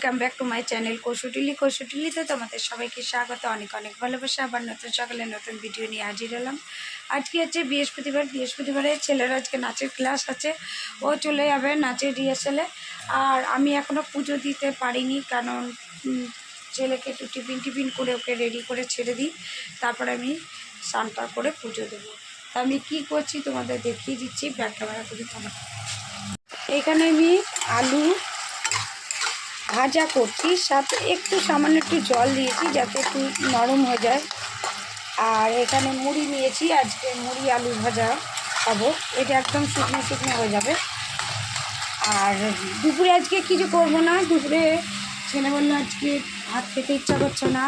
Welcome back to my channel কৌশুটিলি। কৌশুটিলিতে তোমাদের সবাইকে স্বাগত। অনেক অনেক ভালোবাসা। আবার নতুন সকালে নতুন ভিডিও নিয়ে হাজির হলাম। আজকে হচ্ছে বৃহস্পতিবার। বৃহস্পতিবারে ছেলের আজকে নাচের ক্লাস আছে। ও চলে যাবে নাচের রিহার্সালে আর আমি এখনও পুজো দিতে পারিনি কারণ ছেলেকে একটু টিফিন টিফিন করে ওকে রেডি করে ছেড়ে দিই। তারপর আমি স্নানটা করে পুজো দেবো। তা আমি কী করছি তোমাদের দেখিয়ে দিচ্ছি। ব্যাক ক্যামেরা করি তোমার এখানে আমি আলু ভাজা করছি সাথে একটু সামান্য একটু জল দিয়েছি যাতে একটু নরম হয়ে যায়। আর এখানে মুড়ি নিয়েছি, আজকে মুড়ি আলু ভাজা খাব। এটা একদম শুকনো শুকনো হয়ে যাবে। আর দুপুরে আজকে কিছু করব না, দুপুরে ছেলে বলল আজকে ভাত খেতে ইচ্ছা করছে না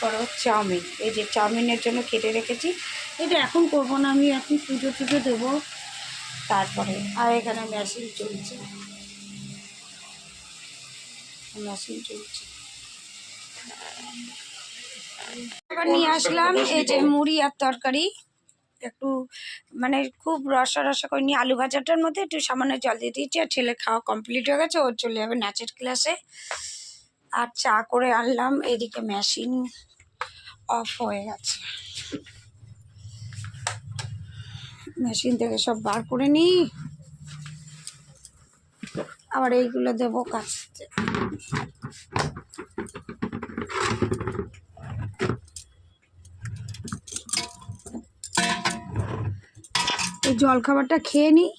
করো, চাউমিন। এই যে চাউমিনের জন্য কেটে রেখেছি। এটা এখন করব না, আমি এখন পুজো টুজো দেবো। তারপরে, আর এখানে মেশিন চলছে। মেশিন চলছে এবার নিয়ে আসলাম এই যে মুড়ি আর তরকারি। একটু মানে খুব রসা রসা করে নিয়ে আলু ভাজাটার মধ্যে একটু সামান্য জল দিয়ে দিয়েছি, আর ছেলে খাওয়া কমপ্লিট হয়ে গেছে, ও চলে যাবে নাচের ক্লাসে আর চা করে আনলাম, এদিকে মেশিন অফ হয়ে গেছে। মেশিন থেকে সব বার করে নিই। আবার এইগুলো দেবো কাচতে এই জল খাবারটা খেয়ে নিই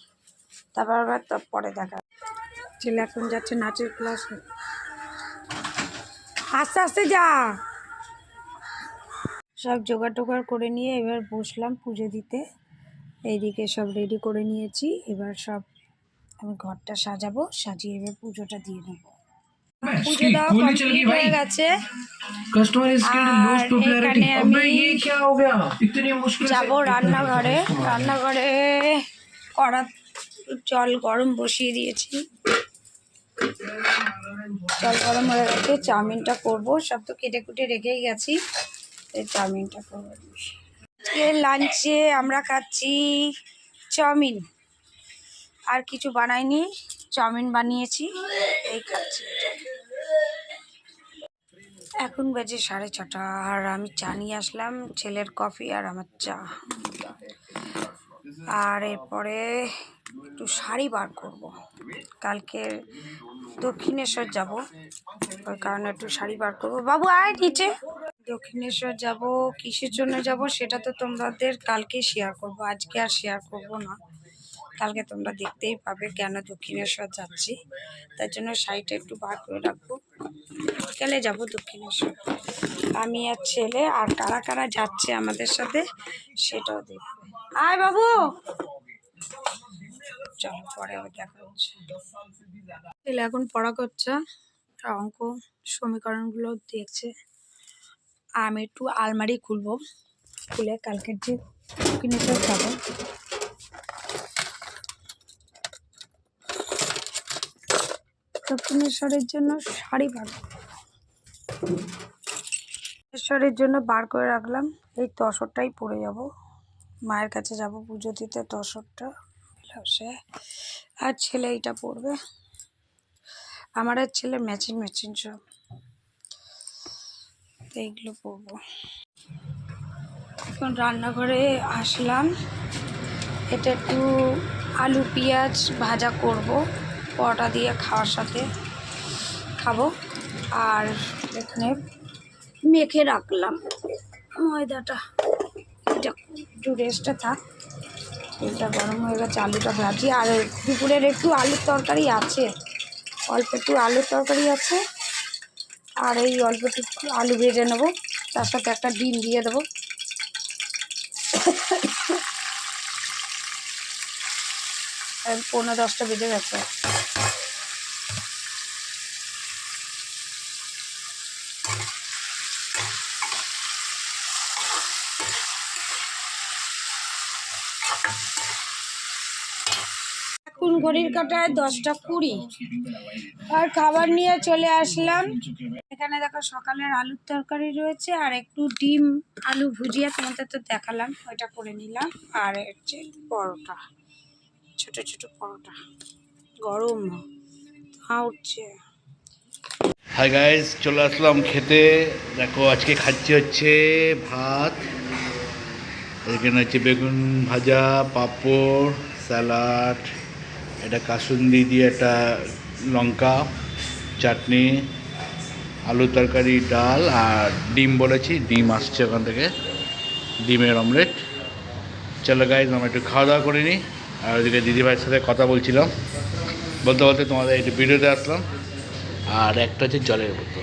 তারপর আবার পরে দেখা। ছেলে এখন যাচ্ছে নাচের ক্লাস আস্তে আস্তে যা। সব জোগাড় টোগাড় করে নিয়ে এবার বসলাম পুজো দিতে। এইদিকে সব রেডি করে নিয়েছি। এবার সব আমি ঘরটা সাজাবো, সাজিয়ে এবার পুজোটা দিয়ে নেব। পুজো দেওয়া কমপ্লিট হয়ে গেছে। যাব রান্নাঘরে। রান্নাঘরে জল গরম বসিয়ে দিয়েছি। জল গরম হয়ে গেছে। চাউমিনটা করব। সব তো কেটে কুটে রেখেই গেছি। চাউমিনটা করব। লাঞ্চে আমরা খাচ্ছি চাউমিন। আর কিছু বানাইনি। চাউমিন বানিয়েছি, এই খাচ্ছি এখন বেজে সাড়ে ছটা, আর আমি চা নিয়ে আসলাম, ছেলের কফি আর আমার চা। আর এরপরে একটু শাড়ি বার করব। কালকে দক্ষিণেশ্বর যাব ওই কারণে একটু শাড়ি বার করব। বাবু, আয় নিচে। দক্ষিণেশ্বর যাব, কিসের জন্য যাব সেটা তো তোমাদের কালকে শেয়ার করব, আজকে আর শেয়ার করব না। কালকে তোমরা দেখতেই পাবে কেন দক্ষিণেশ্বর যাচ্ছি। তার জন্য শাড়িটা একটু বার করে রাখব। বিকালে যাব দক্ষিণেশ্বর। আমি আর ছেলে আর কারা কারা যাচ্ছে আমাদের সাথে, সেটাও দেখবে। আয় বাবু! চলো, পরে দেখা হচ্ছে। ছেলে এখন পড়া করছে। অঙ্ক সমীকরণগুলো দেখছে। আমি একটু আলমারি খুলবো। খুলে কালকের যে দক্ষিণেশ্বর যাব। দক্ষিণেশ্বরের জন্য শাড়ি বার দক্ষিণেশ্বরের জন্য বার করে রাখলাম। এই তসরটাই পরে যাব। মায়ের কাছে যাব পুজো দিতে, তসরটা। ব্লাউজে আর ছেলে এইটা পরবে। আমার আর ছেলে ম্যাচিং ম্যাচিং সব। এইগুলো পরবো। এখন রান্নাঘরে আসলাম। এটা একটু আলু, পেঁয়াজ ভাজা করব। পরোটা দিয়ে খাওয়ার সাথে খাব। আর এখানে মেখে রাখলাম। ময়দাটা। এটা একটু রেস্টে থাক। তেলটা গরম হয়ে গেছে, আলুটা ভাজি। আর দুপুরের একটু আলুর তরকারি আছে। অল্প একটু আলুর তরকারি আছে। আর এই অল্প একটু আলু ভেজে নেব। তার সাথে একটা ডিম দিয়ে দেবো। পনেরো দশটা বেজে গেছে। ঘড়ির কাটায় দশটা কুড়ি। আর খাবার নিয়ে চলে আসলাম। এখানে দেখো সকালের আলুর তরকারি রয়েছে, আর একটু ডিম, আলু ভুজিয়া তোমাদের তো দেখালাম, ওইটা করে নিলাম। আর হচ্ছে পরোটা, ছোট ছোট পরোটা, গরম। উঠছে। হাই গাইস চলে আসলাম খেতে। দেখো, আজকে খাচ্ছি হচ্ছে ভাত। এখানে হচ্ছে বেগুন ভাজা, পাঁপড়, স্যালাড। এটা কাসুন্দি দিয়ে একটা লঙ্কা, চাটনি আলু তরকারি, ডাল আর ডিম বলেছি, ডিম আসছে ওখান থেকে, ডিমের অমলেট। চলো গাইজ আমরা একটু খাওয়া দাওয়া করে নিই। আর ওদিকে দিদিভাইয়ের সাথে কথা বলছিলাম। বলতে বলতে তোমাদের একটু ভিডিওতে আসলাম। আর একটা হচ্ছে জলের বোতল।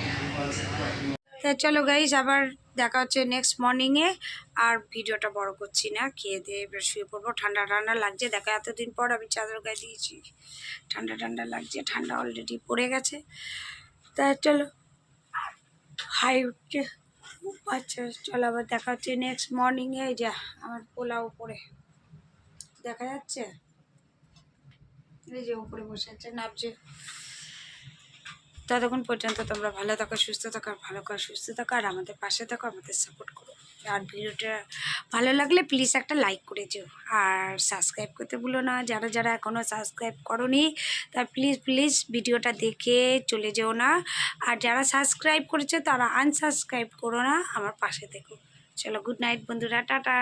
তা চলো গাইজ আবার দেখা হচ্ছে নেক্সট মর্নিংয়ে আর ভিডিওটা বড় করছি না, খেয়ে দিয়ে এবার শুয়ে পড়ব। ঠান্ডা ঠান্ডা লাগছে, দেখা এতদিন পর আমি চাদর গায়ে দিয়েছি। ঠান্ডা ঠান্ডা লাগছে, ঠান্ডা অলরেডি পড়ে গেছে। তা চলো, হাই উঠছে। আচ্ছা চলো আবার দেখা হচ্ছে নেক্সট মর্নিংয়ে যা আমার পোলাও উপরে। দেখা যাচ্ছে? এই যে উপরে বসে আছে নামছে ততক্ষণ পর্যন্ত তোমরা ভালো থাকো, সুস্থ থাকো, আর ভালো করে সুস্থ থাকো, আর আমাদের পাশে থাকো, আমাদের সাপোর্ট করো। আর ভিডিওটা ভালো লাগলে প্লিজ একটা লাইক করে যেও আর সাবস্ক্রাইব করতে ভুলো না, যারা যারা এখনও সাবস্ক্রাইব করনি, তা প্লিজ প্লিজ ভিডিওটা দেখে চলে যেও না। আর যারা সাবস্ক্রাইব করেছে, তারা আনসাবস্ক্রাইব করো না, আমার পাশে দেখো চলো গুড নাইট বন্ধুরা, টাটা।